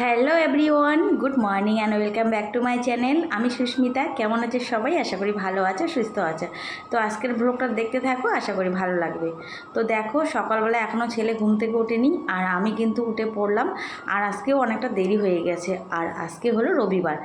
Hello everyone good morning and welcome back to my channel আমি সুস্মিতা, কেমন আছে সবাই? আশা করি ভালো আছে, সুস্থ আছে। তো আজকের ব্লগটা দেখতে থাকো, আশা করি ভালো লাগবে। তো দেখো, সকালবেলা এখনও ছেলে ঘুম থেকে ওঠেনি আর আমি কিন্তু উঠে পড়লাম। আর আজকেও অনেকটা দেরি হয়ে গেছে। আর আজকে হলো রবিবার।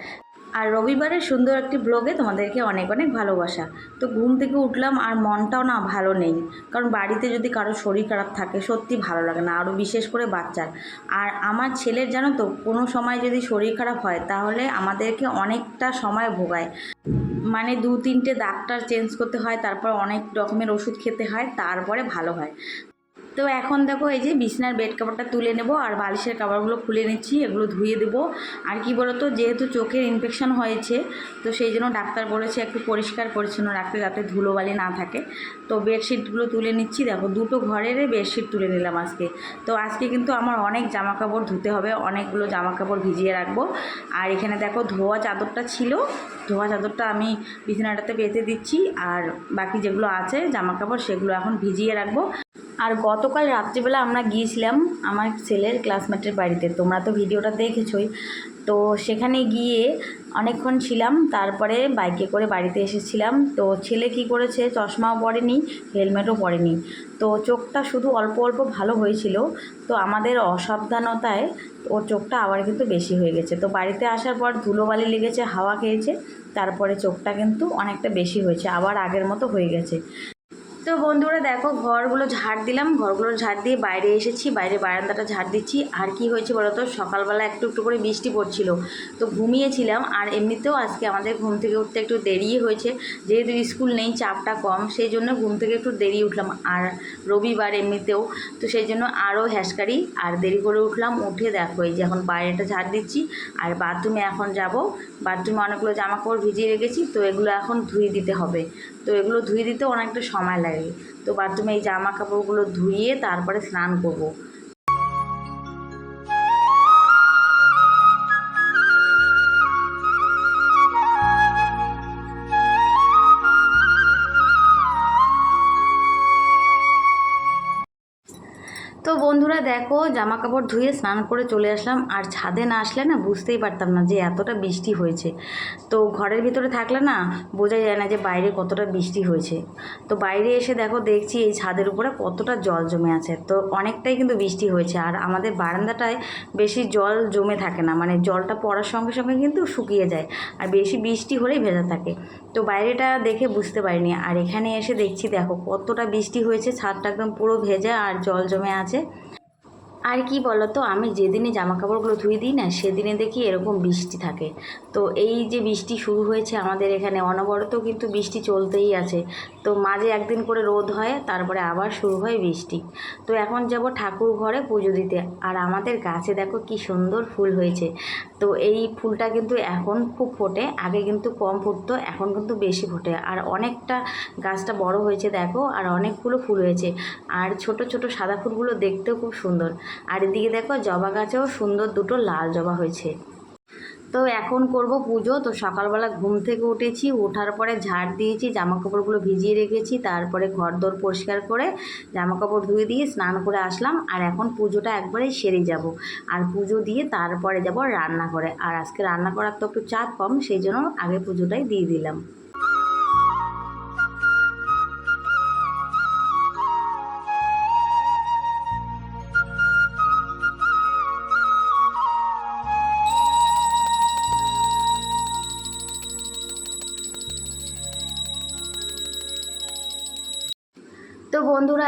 আর রবিবারের সুন্দর একটি ব্লগে তোমাদেরকে অনেক অনেক ভালোবাসা। তো ঘুম থেকে উঠলাম আর মনটাও না ভালো নেই। কারণ বাড়িতে যদি কারও শরীর খারাপ থাকে, সত্যি ভালো লাগে না, আরও বিশেষ করে বাচ্চার। আর আমার ছেলের জানো তো, কোনো সময় যদি শরীর খারাপ হয়, তাহলে আমাদেরকে অনেকটা সময় ভোগায়। মানে দু তিনটে ডাক্তার চেঞ্জ করতে হয়, তারপর অনেক রকমের ওষুধ খেতে হয়, তারপরে ভালো হয়। তো এখন দেখো এই যে বিছনার বেড কাভারটা তুলে নেব আর বালিশের কাভারগুলো খুলে নিচ্ছি, এগুলো ধুয়ে দেবো। আর কি বলতো, যেহেতু চোখের ইনফেকশন হয়েছে, তো সেই জন্য ডাক্তার বলেছে একটু পরিষ্কার পরিচ্ছন্ন রাখতে যাতে ধুলোবালি না থাকে। তো বেডশিটগুলো তুলে নিচ্ছি, দেখো দুটো ঘরের বেডশিট তুলে নিলাম আজকে। তো আজকে কিন্তু আমার অনেক জামা কাপড় ধুতে হবে, অনেকগুলো জামা কাপড় ভিজিয়ে রাখব। আর এখানে দেখো ধোয়া চাদরটা ছিল, ধোয়া চাদরটা আমি বিছানাটাতে পেতে দিচ্ছি। আর বাকি যেগুলো আছে জামা কাপড় সেগুলো এখন ভিজিয়ে রাখব। আর গতকাল রাত্রিবেলা আমরা গিয়েছিলাম আমার ছেলের ক্লাসমেটের বাড়িতে। তোমরা তো ভিডিওটা দেখেছই। তো সেখানে গিয়ে অনেকক্ষণ ছিলাম, তারপরে বাইকে করে বাড়িতে এসেছিলাম। তো ছেলে কি করেছে? চশমাও পরেনি, হেলমেটও পরেনি। তো চোখটা শুধু অল্প অল্প ভালো হয়েছিল। তো আমাদের অসাবধানতায় ওর চোখটা আবার কিন্তু বেশি হয়ে গেছে। তো বাড়িতে আসার পর ধুলোবালি লেগেছে, হাওয়া খেয়েছে। তারপরে চোখটা কিন্তু অনেকটা বেশি হয়েছে, আবার আগের মতো হয়ে গেছে। বন্ধুরা দেখো, ঘরগুলো ঝাড় দিলাম। ঘরগুলো ঝাড় দিয়ে বাইরে এসেছি, বাইরে বারান্দাটা ঝাড় দিচ্ছি। আর কি হয়েছে বলো তো? সকালবেলা একটু একটু করে বৃষ্টি পড়ছিল। তো ঘুমিয়েছিলাম, আর এমনিতেও আজকে আমাদের ঘুম থেকে উঠতে একটু দেরি হয়েছে। যেহেতু স্কুল নেই, চাপটা কম, সেই জন্য ঘুম থেকে একটু দেরি উঠলাম। আর রবিবার এমনিতেও, তো সেই জন্য আরও হ্যাসকারি। আর দেরি করে উঠলাম, উঠে দেখো, এই যে এখন বাইরেটা ঝাড় দিচ্ছি। আর বাথরুমে এখন যাব। বাথরুমে অনেকগুলো জামা কাপড় ভিজিয়ে রেখেছি, তো এগুলো এখন ধুয়ে দিতে হবে। তো এগুলো ধুয়ে দিতে অনেকটা সময় লাগে। তো বাথরুমে এই জামা কাপড়গুলো ধুয়ে তারপরে স্নান করব। বন্ধুরা দেখো জামা কাপড় ধুয়ে স্নান করে চলে আসলাম। আর ছাদে না আসলে না বুঝতেই পারতাম না যে এতটা বৃষ্টি হয়েছে। তো ঘরের ভিতরে থাকলে না বোঝা যায় না যে বাইরে কতটা বৃষ্টি হয়েছে। তো বাইরে এসে দেখো দেখছি এই ছাদের উপরে কতটা জল জমে আছে। তো অনেকটাই কিন্তু বৃষ্টি হয়েছে। আর আমাদের বারান্দাটায় বেশি জল জমে থাকে না। মানে জলটা পড়ার সঙ্গে সঙ্গে কিন্তু শুকিয়ে যায়। আর বেশি বৃষ্টি হলেই ভেজা থাকে। তো বাইরেটা দেখে বুঝতে পারিনি। আর এখানে এসে দেখছি দেখো কতটা বৃষ্টি হয়েছে। ছাদটা একদম পুরো ভেজা আর জল জমে আছে। আর কি বলতো, আমি যেদিনে জামা কাপড়গুলো ধুয়ে দিই না, সেদিনে দেখি এরকম বৃষ্টি থাকে। তো এই যে বৃষ্টি শুরু হয়েছে আমাদের এখানে, অনবরত কিন্তু বৃষ্টি চলতেই আছে। তো মাঝে একদিন করে রোদ হয়, তারপরে আবার শুরু হয় বৃষ্টি। তো এখন যাব ঠাকুর ঘরে পুজো দিতে। আর আমাদের গাছে দেখো কি সুন্দর ফুল হয়েছে। তো এই ফুলটা কিন্তু এখন খুব ফোটে, আগে কিন্তু কম ফুটতো, এখন কিন্তু বেশি ফোটে। আর অনেকটা গাছটা বড় হয়েছে, দেখো, আর অনেকগুলো ফুল হয়েছে। আর ছোট ছোট সাদা ফুলগুলো দেখতেও খুব সুন্দর। আর এদিকে দেখো, জবা গাছেও সুন্দর দুটো লাল জবা হয়েছে। তো এখন করব পুজো। তো সকালবেলা ঘুম থেকে উঠেছি, ওঠার পরে ঝাড় দিয়েছি জামা কাপড়গুলো ভিজিয়ে রেখেছি, তারপরে ঘর দোর পরিষ্কার করে জামা কাপড় ধুয়ে দিয়ে স্নান করে আসলাম। আর এখন পুজোটা একবারেই সেরে যাব। আর পুজো দিয়ে তারপরে যাব রান্না করে আর আজকে রান্না করার তো একটু চাপ কম, সেই জন্য আগে পুজোটাই দিয়ে দিলাম।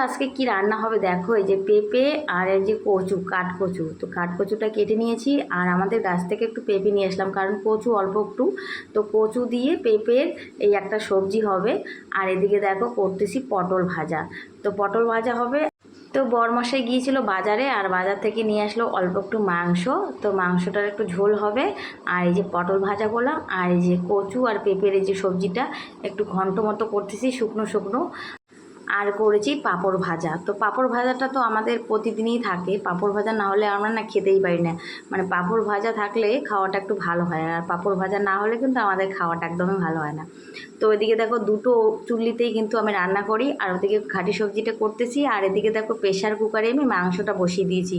আজকে কি রান্না হবে? দেখো, এই যে পেঁপে আর এই যে কচু কাঠ কচু তো কাঠ কচুটা কেটে নিয়েছি আর আমাদের গাছ থেকে একটু পেঁপে নিয়ে আসলাম কারণ কচু অল্প একটু। তো কচু দিয়ে পেঁপের এই একটা সবজি হবে আর এদিকে দেখো, করতেছি পটল ভাজা। তো পটল ভাজা হবে। তো বরমশাই গিয়েছিল বাজারে আর বাজার থেকে নিয়ে আসলো অল্প একটু মাংস। তো মাংসটার একটু ঝোল হবে। আর এই যে পটল ভাজা করলাম আর এই যে কচু আর পেঁপের এই যে সবজিটা একটু ঘন্ট মতো করতেছি শুকনো শুকনো। আর করেছি পাঁপড় ভাজা। তো পাঁপড় ভাজাটা তো আমাদের প্রতিদিনই থাকে। পাঁপড় ভাজা না হলে আমরা না খেতেই পারি না। মানে পাঁপড় ভাজা থাকলে খাওয়াটা একটু ভালো হয় আর পাঁপড় ভাজা না হলে কিন্তু আমাদের খাওয়াটা একদমই ভালো হয় না। তো এদিকে দেখো দুটো চুল্লিতেই কিন্তু আমি রান্না করি। আর ওদিকে ঘাটি সবজিটা করতেছি। আর এদিকে দেখো প্রেশার কুকারে আমি মাংসটা বসিয়ে দিয়েছি।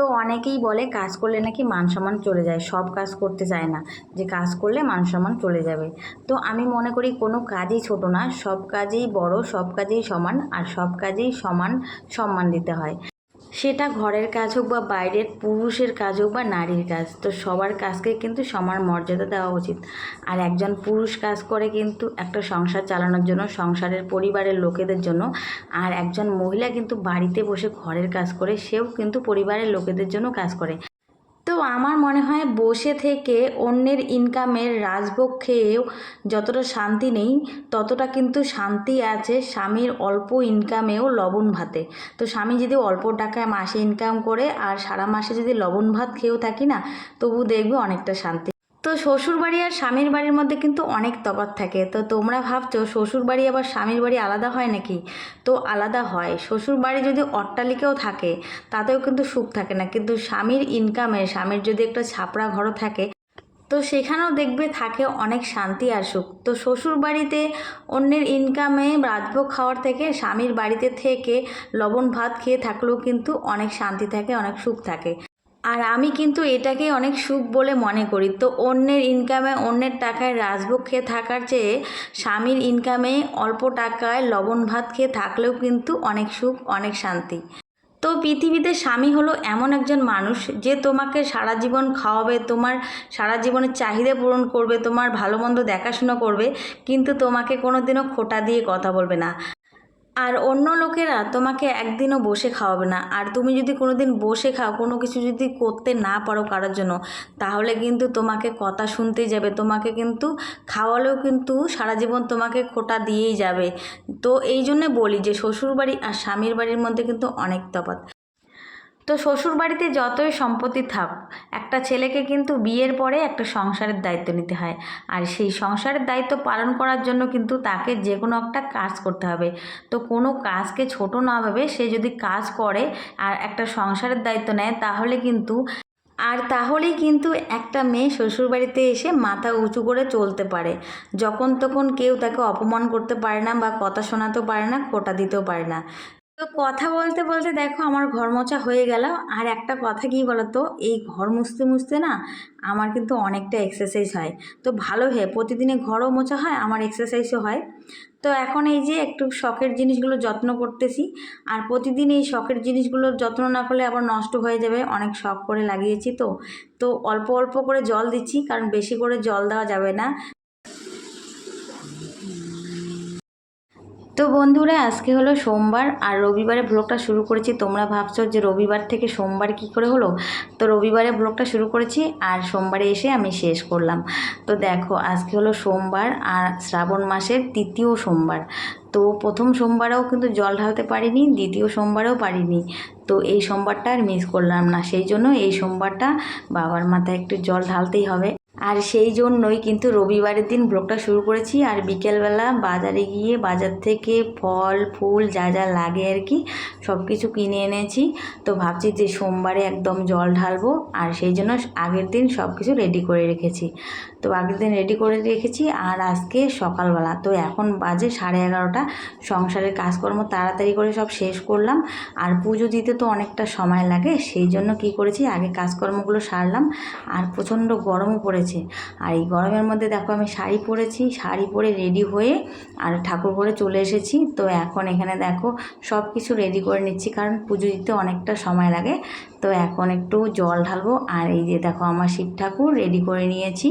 তো অনেকেই বলে কাজ করলে নাকি মান সম্মান চলে যায়, সব কাজ করতে চায় না। যে কাজ করলে মান সম্মান চলে যাবে। তো আমি মনে করি কোনো কাজই ছোটো না, সব কাজেই বড়, সব কাজেই সমান, আর সব কাজেই সমান সম্মান দিতে হয়। সেটা ঘরের কাজ হোক বা বাইরের পুরুষের কাজ হোক বা নারীর কাজ, তো সবার কাজকে কিন্তু সমান মর্যাদা দেওয়া উচিত। আর একজন পুরুষ কাজ করে কিন্তু একটা সংসার চালানোর জন্য, সংসারের পরিবারের লোকেদের জন্য, আর একজন মহিলা কিন্তু বাড়িতে বসে ঘরের কাজ করে, সেও কিন্তু পরিবারের লোকেদের জন্য কাজ করে। তো আমার মনে হয় বসে থেকে অন্যের ইনকামের রাজভোগ খেয়েও যতটা শান্তি নেই, ততটা কিন্তু শান্তি আছে স্বামীর অল্প ইনকামেও লবণ ভাতে। তো স্বামী যদি অল্প টাকায় মাসে ইনকাম করে আর সারা মাসে যদি লবণ ভাত খেয়েও থাকি না, তবু দেখবে অনেকটা শান্তি। তো শ্বশুর বাড়ি আর স্বামীর বাড়ির মধ্যে কিন্তু অনেক তফাৎ থাকে। তো তোমরা ভাবছ শ্বশুর বাড়ি আবার স্বামীর বাড়ি আলাদা হয় নাকি? তো আলাদা হয়। শ্বশুর বাড়ি যদি অট্টালিকাও থাকে, তাতেও কিন্তু সুখ থাকে না। কিন্তু স্বামীর ইনকামে স্বামীর যদি একটা ছাপড়া ঘরও থাকে, তো সেখানেও দেখবে থাকে অনেক শান্তি আর সুখ। তো শ্বশুর বাড়িতে অন্যের ইনকামে রাজভোগ খাওয়ার থেকে, স্বামীর বাড়িতে থেকে লবণ ভাত খেয়ে থাকলেও কিন্তু অনেক শান্তি থাকে, অনেক সুখ থাকে। আর আমি কিন্তু এটাকে অনেক সুখ বলে মনে করি। তো অন্যের ইনকামে অন্যের টাকায় রাজভোগ খেয়ে থাকার চেয়ে স্বামীর ইনকামে অল্প টাকায় লবণ ভাত খেয়ে থাকলেও কিন্তু অনেক সুখ, অনেক শান্তি। তো পৃথিবীতে স্বামী হলো এমন একজন মানুষ যে তোমাকে সারা জীবন খাওয়াবে, তোমার সারা জীবনের চাহিদা পূরণ করবে, তোমার ভালো মন্দ দেখাশোনা করবে, কিন্তু তোমাকে কোনো দিনও খোটা দিয়ে কথা বলবে না। আর অন্য লোকেরা তোমাকে একদিনও বসে খাওয়াবে না। আর তুমি যদি কোনো দিন বসে খাও, কোনো কিছু যদি করতে না পারো কারোর জন্য, তাহলে কিন্তু তোমাকে কথা শুনতেই যাবে। তোমাকে কিন্তু খাওয়ালেও কিন্তু সারা জীবন তোমাকে খোটা দিয়েই যাবে। তো এই জন্যে বলি যে, শ্বশুরবাড়ি আর স্বামীর বাড়ির মধ্যে কিন্তু অনেক তফাৎ। তো শ্বশুর বাড়িতে যতই সম্পত্তি থাক, একটা ছেলেকে কিন্তু বিয়ের পরে একটা সংসারের দায়িত্ব নিতে হয়। আর সেই সংসারের দায়িত্ব পালন করার জন্য কিন্তু তাকে যে কোনো একটা কাজ করতে হবে। তো কোনো কাজকে ছোট না ভেবে সে যদি কাজ করে আর একটা সংসারের দায়িত্ব নেয়, তাহলে কিন্তু, আর তাহলেই কিন্তু একটা মেয়ে শ্বশুরবাড়িতে এসে মাথা উঁচু করে চলতে পারে। যখন তখন কেউ তাকে অপমান করতে পারে না বা কথা শোনাতেও পারে না, খোটা দিতেও পারে না। তো কথা বলতে বলতে দেখো আমার ঘর মোছা হয়ে গেল। আর একটা কথা কি বলতো? এই ঘর মুছতে মুছতে না আমার কিন্তু অনেকটা এক্সারসাইজ হয়। তো ভালো হয় প্রতিদিনে ঘরও মোছা হয়, আমার এক্সারসাইজও হয়। তো এখন এই যে একটু শখের জিনিসগুলো যত্ন করতেছি। আর প্রতিদিন এই শখের জিনিসগুলোর যত্ন না করলে আবার নষ্ট হয়ে যাবে। অনেক শখ করে লাগিয়েছি তো। তো অল্প অল্প করে জল দিচ্ছি, কারণ বেশি করে জল দেওয়া যাবে না। তো বন্ধুরা, আজকে হলো সোমবার আর রবিবারে ব্লগটা শুরু করেছি। তোমরা ভাবছ যে রবিবার থেকে সোমবার কি করে হলো? তো রবিবারে ব্লগটা শুরু করেছি আর সোমবারে এসে আমি শেষ করলাম। তো দেখো, আজকে হলো সোমবার আর শ্রাবণ মাসের তৃতীয় সোমবার। তো প্রথম সোমবারেও কিন্তু জল ঢালতে পারিনি, দ্বিতীয় সোমবারেও পারিনি। তো এই সোমবারটা আর মিস করলাম না। সেই জন্য এই সোমবারটা বাবার মাথায় একটু জল ঢালতেই হবে। আর সেই জন্যই কিন্তু রবিবারের দিন ব্লগটা শুরু করেছি। আর বিকেলবেলা বাজারে গিয়ে বাজার থেকে ফল, ফুল যা যা লাগে আর কি সব কিছু কিনে এনেছি। তো ভাবছি যে সোমবারে একদম জল ঢালবো। আর সেই জন্য আগের দিন সব কিছু রেডি করে রেখেছি। তো আগের দিন রেডি করে রেখেছি আর আজকে সকালবেলা। তো এখন বাজে সাড়ে এগারোটা। সংসারের কাজকর্ম তাড়াতাড়ি করে সব শেষ করলাম। আর পুজো দিতে তো অনেকটা সময় লাগে। সেই জন্য কি করেছি, আগে কাজকর্মগুলো সারলাম। আর প্রচণ্ড গরমও পড়েছে আর এই গরমের মধ্যে দেখো আমি শাড়ি পরেছি, শাড়ি পরে রেডি হয়ে আর ঠাকুর করে চলে এসেছি। তো এখন এখানে দেখো সব কিছু রেডি করে নিচ্ছি কারণ পুজো দিতে অনেকটা সময় লাগে। তো এখন একটু জল ঢালবো আর এই যে দেখো আমার শিব ঠাকুর রেডি করে নিয়েছি।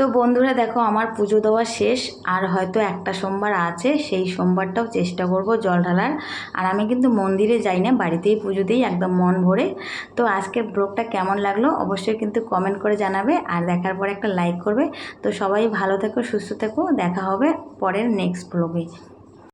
তো বন্ধুরা দেখো, আমার পুজো দেওয়া শেষ, আর হয়তো একটা সোমবার আছে, সেই সোমবারটাও চেষ্টা করব জল ঢালার। আর আমি কিন্তু মন্দিরে যাই না, বাড়িতেই পুজো দিই, একদম মন ভরে। তো আজকের ব্লগটা কেমন লাগল অবশ্যই কিন্তু কমেন্ট করে জানাবে, আর দেখার পরে একটা লাইক করবে। তো সবাই ভালো থেকো, সুস্থ থেকো, দেখা হবে পরের নেক্সট ব্লগে